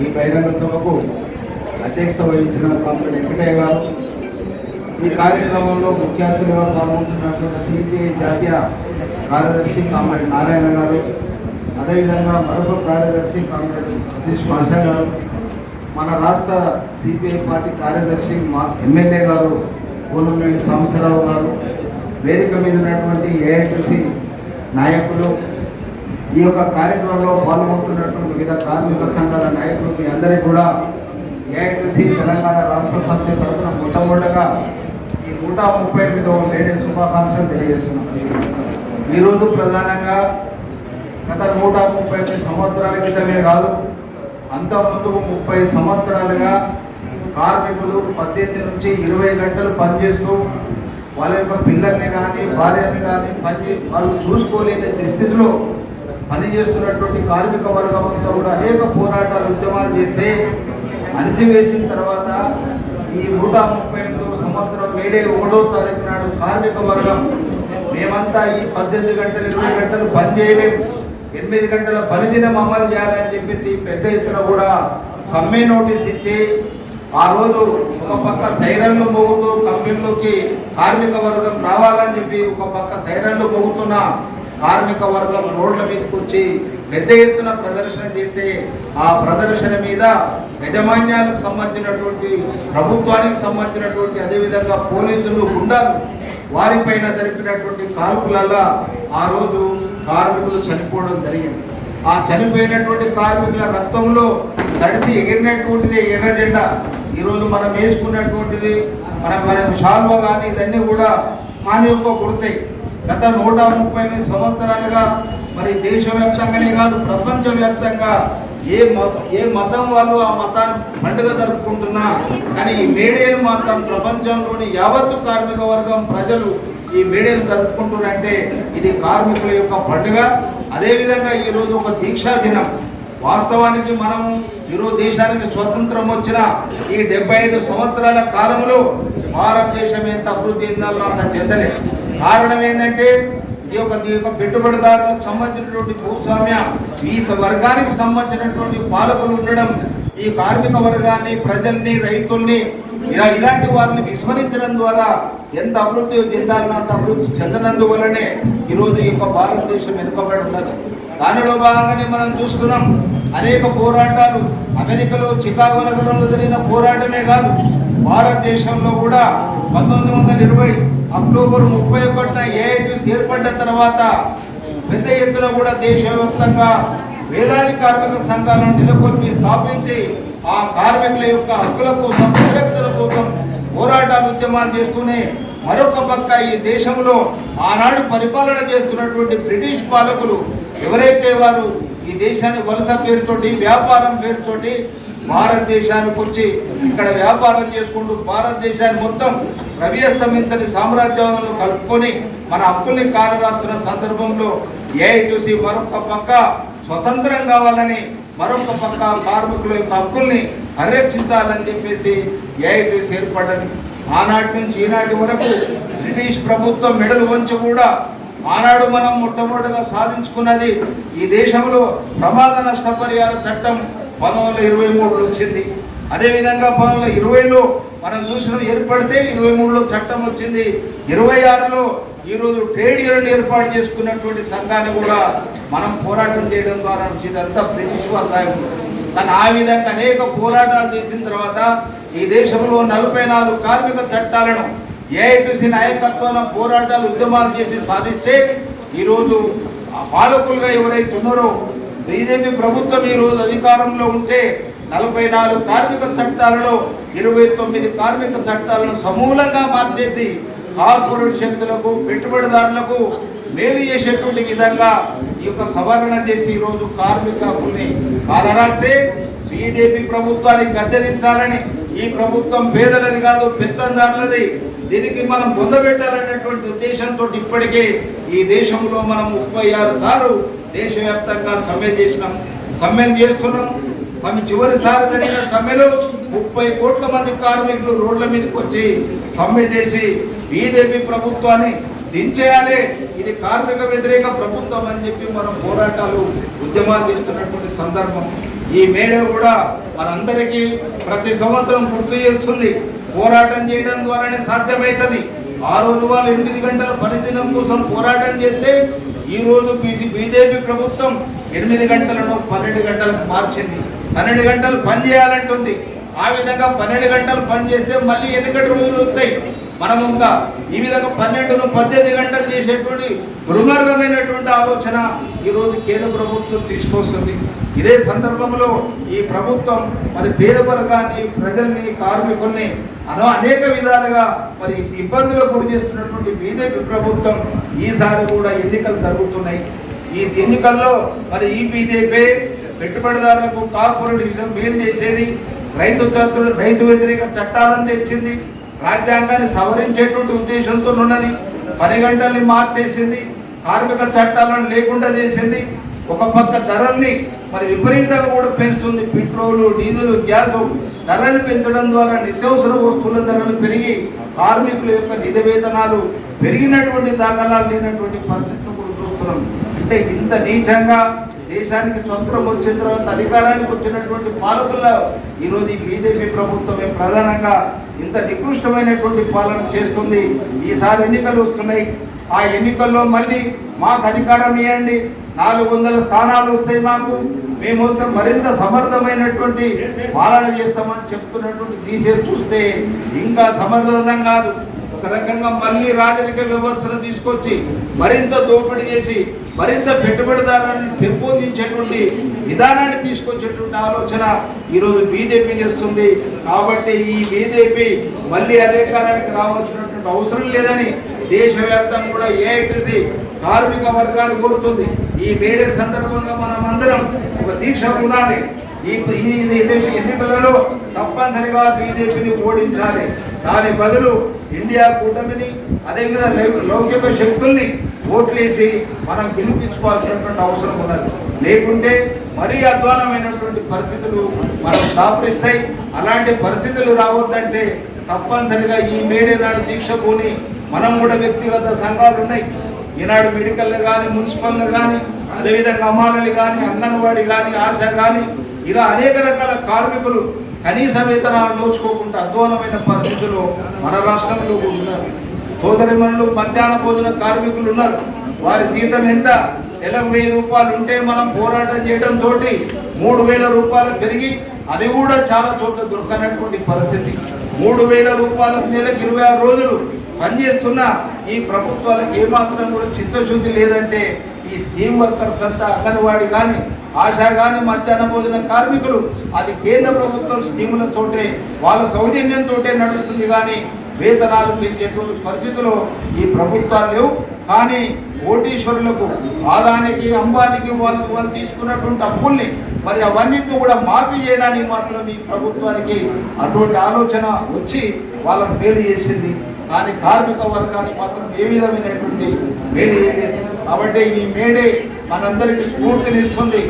ఈ బహిరంగ సభకు అధ్యక్షత వహించిన కామ్రేడ్ వెంకటయ్య గారు. ఈ కార్యక్రమంలో ముఖ్య అతిథిగా పాల్గొంటున్నటువంటి సిపిఐ జాతీయ కార్యదర్శి కామరెడ్డి నారాయణ గారు అదేవిధంగా మరొక కార్యదర్శి కామరెడ్డి సతీష్ మాషా గారు మన రాష్ట్ర సిపిఐ పార్టీ కార్యదర్శి మా ఎమ్మెల్యే గారు పూలమేడి సాంబశివరావు గారు వేదిక మీద ఉన్నటువంటి ఏఐటిసి నాయకులు ఈ యొక్క కార్యక్రమంలో పాల్గొంటున్నటువంటి వివిధ కార్మిక సంఘాల నాయకులు మీ అందరికీ కూడా ఏఐటీసీ తెలంగాణ రాష్ట్ర సమితి తరఫున మొట్టమొదటగా ఈ నూట ముప్పై ఎనిమిదవ మేడే శుభాకాంక్షలు తెలియజేస్తున్నాం ఈరోజు ప్రధానంగా గత నూట ముప్పై ఎనిమిది సంవత్సరాల క్రితమే కాదు అంత ముందు ముప్పై సంవత్సరాలుగా కార్మికులు పద్దెనిమిది నుంచి ఇరవై గంటలు పనిచేస్తూ వాళ్ళ యొక్క పిల్లల్ని కానీ భార్యని కానీ పని వాళ్ళు చూసుకోలేని స్థితిలో పనిచేస్తున్నటువంటి కార్మిక వర్గం అంతా కూడా అనేక పోరాటాలు ఉద్యమాలు చేస్తే అణిచివేసిన తర్వాత ఈ నూట ముప్పై ఎనిమిదో సంవత్సరం మేడే ఒకటో తారీఖు నాడు కార్మిక వర్గం మేమంతా ఈ పద్దెనిమిది గంటలు ఇరవై గంటలు పని చేయలేము ఎనిమిది గంటల పనిదినం అమలు చేయాలని చెప్పేసి పెద్ద ఎత్తున కూడా సమ్మె నోటీస్ ఇచ్చి ఆ రోజు ఒక పక్క సైరన్లు మోగుతూ కంపెనీలోకి కార్మిక వర్గం రావాలని చెప్పి ఒక పక్క సైరన్లు మోగుతున్నా కార్మిక వర్గం రోడ్ల మీదకి వచ్చి పెద్ద ఎత్తున ప్రదర్శన చేస్తే ఆ ప్రదర్శన మీద యజమాన్యాలకు సంబంధించినటువంటి ప్రభుత్వానికి సంబంధించినటువంటి అదేవిధంగా పోలీసులు గుండాలు వారిపైన జరిపినటువంటి కాల్పులల్లా ఆ రోజు కార్మికులు చనిపోవడం జరిగింది. ఆ చనిపోయినటువంటి కార్మికుల రక్తంలో తడిసి ఎగిరినటువంటిది ఎర్ర జెండా. ఈరోజు మనం వేసుకున్నటువంటిది మనం మన షాల్వ కానీ ఇవన్నీ కూడా మన యొక్క గుర్తాయి గత నూట ముప్పై ఎనిమిది సంవత్సరాలుగా మరి దేశవ్యాప్తంగానే కాదు ప్రపంచవ్యాప్తంగా ఏ మతం ఏ మతం వాళ్ళు ఆ మతాన్ని పండుగ జరుపుకుంటున్నా కానీ ఈ మేడేలు మాత్రం ప్రపంచంలోని యావత్తు కార్మిక వర్గం ప్రజలు ఈ మేడేలు జరుపుకుంటున్నారంటే ఇది కార్మికుల యొక్క పండుగ. అదేవిధంగా ఈరోజు ఒక దీక్షా దినం. వాస్తవానికి మనం ఈరోజు దేశానికి స్వతంత్రం వచ్చిన ఈ డెబ్బై ఐదు సంవత్సరాల కాలంలో భారతదేశం ఎంత అభివృద్ధి చెందాలో అంత చెందలేదు. కారణం ఏంటంటే ఈ యొక్క ఈ యొక్క పెట్టుబడిదారులకు సంబంధించినటువంటి భూస్వామ్య ఈ వర్గానికి సంబంధించినటువంటి పాలకులు ఉండడం ఈ కార్మిక వర్గాన్ని ప్రజల్ని రైతుల్ని ఇలా ఇలాంటి వారిని విస్మరించడం ద్వారా ఎంత అభివృద్ధి చెందాలని అంత అభివృద్ధి చెందనందువలనే ఈరోజు ఈ యొక్క భారతదేశం వెనుకబడి ఉన్నది. దానిలో భాగంగానే మనం చూస్తున్నాం అనేక పోరాటాలు అమెరికాలో చికాగో నగరంలో జరిగిన పోరాటమే కాదు భారతదేశంలో కూడా పంతొమ్మిది వందల ఇరవై అక్టోబర్ ముప్పై ఒకటిన ఏఐటీస్ ఏర్పడ్డ తర్వాత పెద్ద ఎత్తున కూడా దేశవ్యాప్తంగా వేలాది కార్మిక సంఘాలను నెలకొల్పి స్థాపించి ఆ కార్మికుల యొక్క హక్కుల కోసం పరిరక్షణ కోసం పోరాటాలు ఉద్యమాలు చేస్తూనే మరొక పక్క ఈ దేశంలో ఆనాడు పరిపాలన చేస్తున్నటువంటి బ్రిటిష్ పాలకులు ఎవరైతే వారు ఈ దేశాన్ని వలస పేరుతోటి వ్యాపారం పేరుతోటి భారతదేశానికి వచ్చి ఇక్కడ వ్యాపారం చేసుకుంటూ భారతదేశాన్ని మొత్తం రవియస్తమింతని సామ్రాజ్యాలను కలుపుకొని మన హక్కుల్ని కాలరాస్తున్న సందర్భంలో ఏఐటీసీ మరొక పక్క స్వతంత్రం కావాలని మరొక పక్క కార్మికుల యొక్క హక్కుల్ని పరిరక్షించాలని చెప్పేసి ఏఐటీసీ ఏర్పడని ఆనాటి నుంచి ఈనాటి వరకు బ్రిటిష్ ప్రభుత్వం మెడలు వంచి కూడా ఆనాడు మనం మొట్టమొదటిగా సాధించుకున్నది ఈ దేశంలో ప్రమాద నష్టపరిహార చట్టం పంతొమ్మిది ఇరవై మూడులో వచ్చింది. అదేవిధంగా పంతొమ్మిది వందల ఇరవైలో మనం చూసిన ఏర్పడితే ఇరవై మూడులో చట్టం వచ్చింది. ఇరవై ఆరులో ఈరోజు ట్రేడ్ యూనియన్ ఏర్పాటు చేసుకున్నటువంటి సంఘాన్ని కూడా మనం పోరాటం చేయడం ద్వారా ఇదంతా బ్రిటిష్ వర్గాయం కానీ ఆ విధంగా అనేక పోరాటాలు చేసిన తర్వాత ఈ దేశంలో నలభై నాలుగు కార్మిక చట్టాలను ఏఐటిసి నాయకత్వంలో పోరాటాలు ఉద్యమాలు చేసి సాధిస్తే ఈరోజు పాలకులుగా ఎవరైతే ఉన్నారో బీజేపీ ప్రభుత్వం ఈరోజు అధికారంలో ఉంటే నలభై నాలుగు కార్మిక చట్టాలలో ఇరవై తొమ్మిది కార్మిక చట్టాలను సమూలంగా మార్చేసి కార్పొరేట్ శక్తులకు పెట్టుబడిదారులకు మేలు చేసేటువంటి విధంగా ఈ యొక్క సవరణ చేసి ఈరోజు కార్మిక హక్కుల్ని కాలరాస్తే బీజేపీ ప్రభుత్వాన్ని గద్దెదించాలని ఈ ప్రభుత్వం పేదలది కాదు పెత్తందారులది. దీనికి మనం పొందబెట్టాలనేటువంటి ఉద్దేశంతో ఇప్పటికే ఈ దేశంలో మనం ముప్పై ఆరు సార్లు దేశవ్యాప్తంగా సమ్మె చేసినాం. సమ్మెను చేస్తున్నాం. తమ చివరిసారి జరిగిన సమ్మెలో ముప్పై కోట్ల మంది కార్మికులు రోడ్ల మీదకి వచ్చి సమ్మె చేసి బీజేపీ ప్రభుత్వాన్ని దించేయాలి. ఇది కార్మిక వ్యతిరేక ప్రభుత్వం అని చెప్పి మనం పోరాటాలు ఉద్యమాలు చేస్తున్నటువంటి సందర్భం. ఈ మేడ కూడా మనందరికీ ప్రతి సంవత్సరం గుర్తు చేస్తుంది. పోరాటం చేయడం ద్వారానే సాధ్యమవుతుంది. ఆ రోజు వాళ్ళు ఎనిమిది గంటల పనిదినం కోసం పోరాటం చేస్తే ఈ రోజు బీజేపీ ప్రభుత్వం ఎనిమిది గంటలను పన్నెండు గంటలకు మార్చింది. పన్నెండు గంటలు పని చేయాలంటుంది. ఆ విధంగా పన్నెండు గంటలు పని చేస్తే మళ్ళీ ఎన్నికటి రోజులు వస్తాయి. మనము ఇంకా ఈ విధంగా పన్నెండును పద్దెనిమిది గంటలు చేసేటువంటి దుర్మార్గమైనటువంటి ఆలోచన ఈరోజు కేంద్ర ప్రభుత్వం తీసుకొస్తుంది. ఇదే సందర్భంలో ఈ ప్రభుత్వం మరి పేద వర్గాన్ని ప్రజల్ని కార్మికుల్ని అదో అనేక విధాలుగా మరి ఇబ్బందులకు గురి చేస్తున్నటువంటి బీజేపీ ప్రభుత్వం ఈసారి కూడా ఎన్నికలు జరుగుతున్నాయి. ఈ ఎన్నికల్లో మరి ఈ బీజేపీ పెట్టుబడిదారులకు కార్పొరేట్ విధం మేలు చేసేది రైతు రైతు వ్యతిరేక చట్టాలను తెచ్చింది రాజ్యాంగాన్ని సవరించేటువంటి ఉద్దేశంతో ఉన్నది. పని గంటల్ని మార్చేసింది. కార్మిక చట్టాలను లేకుండా చేసింది. ఒక పక్క ధరల్ని మరి విపరీతంగా కూడా పెంచుతుంది. పెట్రోలు డీజిల్ గ్యాస్ ధరలు పెంచడం ద్వారా నిత్యావసర వస్తువుల ధరలు పెరిగి కార్మికుల యొక్క నిజవేతనాలు పెరిగినటువంటి దాఖలాలు లేనటువంటి పరిస్థితులు కూడా చూస్తున్నాం. అంటే ఇంత నీచంగా దేశానికి స్వతంత్రం వచ్చిన తర్వాత అధికారానికి వచ్చినటువంటి పాలకుల్లో ఈరోజు ఈ బీజేపీ ప్రభుత్వమే ప్రధానంగా ఇంత నికృష్టమైనటువంటి పాలన చేస్తుంది. ఈసారి ఎన్నికలు వస్తున్నాయి. ఆ ఎన్నికల్లో మళ్ళీ మాకు అధికారం ఇవ్వండి. నాలుగు వందల స్థానాలు వస్తాయి మాకు. మేము వస్తే మరింత సమర్థమైనటువంటి పాలన చేస్తామని చెప్తున్నటువంటి తీసే చూస్తే ఇంకా సమర్థం కాదు. ఒక రకంగా మళ్ళీ రాజరిక వ్యవస్థను తీసుకొచ్చి మరింత దోపిడీ చేసి మరింత పెట్టుబడిదారులను పెంపొందించేటువంటి విధానాన్ని తీసుకొచ్చేటువంటి ఆలోచన ఈరోజు బీజేపీ చేస్తుంది. కాబట్టి ఈ బీజేపీ మళ్ళీ అధికారానికి రావాల్సినటువంటి అవసరం లేదని దేశవ్యాప్తంగా కూడా ఏఐటిసి కార్మిక వర్గాన్ని కోరుతుంది. ఈ మేడే సందర్భంగా మనం అందరం ఒక దీక్ష ఉండాలి ఈ ఎన్నికలలో తప్పనిసరిగా బీజేపీని ఓడించాలి. దాని బదులు ఇండియా కూటమిని అదేవిధంగా లౌకిక శక్తుల్ని ఓట్లేసి మనం గెలిపించుకోవాల్సినటువంటి అవసరం ఉన్నది. లేకుంటే మరీ అధ్వానమైనటువంటి పరిస్థితులు మనం దాపరిస్తాయి. అలాంటి పరిస్థితులు రావద్దంటే తప్పనిసరిగా ఈ మేడే నాడు దీక్ష పోని మనం కూడా వ్యక్తిగత సంఘాలు ఉన్నాయి. ఈనాడు మెడికల్ కానీ మున్సిపల్ కానీ అదేవిధంగా అమ్మాయిలు కానీ అంగన్వాడీ కానీ ఆశ కానీ ఇలా అనేక రకాల కార్మికులు కనీస వేతనాలు నోచుకోకుండా అధ్వానమైన పరిస్థితుల్లో మన రాష్ట్రంలో ఉన్నారు. సోదరిమణులు మధ్యాహ్న భోజన కార్మికులు ఉన్నారు. వారి జీతం ఎంత? నెలకు వెయ్యి రూపాయలు ఉంటే మనం పోరాటం చేయడం తోటి మూడు వేల రూపాయలు పెరిగి అది కూడా చాలా చోట్ల దొరకనటువంటి పరిస్థితి. మూడు వేల రూపాయలు నెలకు ఇరవై ఆరు రోజులు పనిచేస్తున్న ఈ ప్రభుత్వాలకు ఏమాత్రం కూడా చిత్తశుద్ధి లేదంటే ఈ స్కీమ్ వర్కర్స్ అంతా అంగన్వాడి కానీ ఆశా కానీ మధ్యాహ్న భోజన కార్మికులు అది కేంద్ర ప్రభుత్వం స్కీములతోటే వాళ్ళ సౌజన్యంతోటే నడుస్తుంది కానీ వేతనాలు పెంచేటువంటి పరిస్థితులు ఈ ప్రభుత్వాలు లేవు. కానీ కోటీశ్వరులకు ఆదానికి అంబానికి వాళ్ళు వాళ్ళు తీసుకున్నటువంటి అప్పుల్ని మరి అవన్నింటిని కూడా మాఫీ చేయడానికి మాత్రం ఈ ప్రభుత్వానికి అటువంటి ఆలోచన వచ్చి వాళ్ళకు మేలు చేసింది. కానీ కార్మిక వర్గానికి మాత్రం ఏ విధమైనటువంటి మేలు చేయలేదు కాబట్టి ఈ మేడే మనందరికీ స్ఫూర్తినిస్తుంది.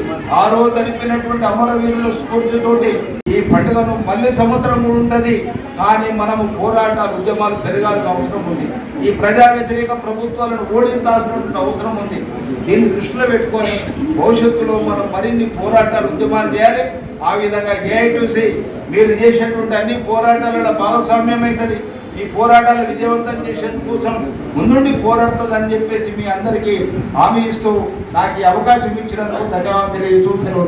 ఆ రోజు తెలిపినటువంటి అమరవీరుల స్ఫూర్తితోటి ఈ పండుగను మళ్ళీ సంవత్సరం ఉంటుంది. కానీ మనము పోరాటాలు ఉద్యమాలు పెరగాల్సిన అవసరం ఉంది. ఈ ప్రజా వ్యతిరేక ప్రభుత్వాలను ఓడించాల్సినటువంటి అవసరం ఉంది. దీన్ని దృష్టిలో పెట్టుకొని భవిష్యత్తులో మనం మరిన్ని పోరాటాలు ఉద్యమాలు చేయాలి. ఆ విధంగా ఏఐటీసీ మీరు చేసేటువంటి అన్ని పోరాటాలలో భాగస్వామ్యం అవుతుంది ఈ పోరాటాలు విజయవంతం చేసే కోసం ముందుండి పోరాడుతుందని చెప్పేసి మీ అందరికీ హామీ ఇస్తూ నాకు ఈ అవకాశం ఇచ్చినందుకు ధన్యవాదాలు. తెలియజేస్తూ సెలవు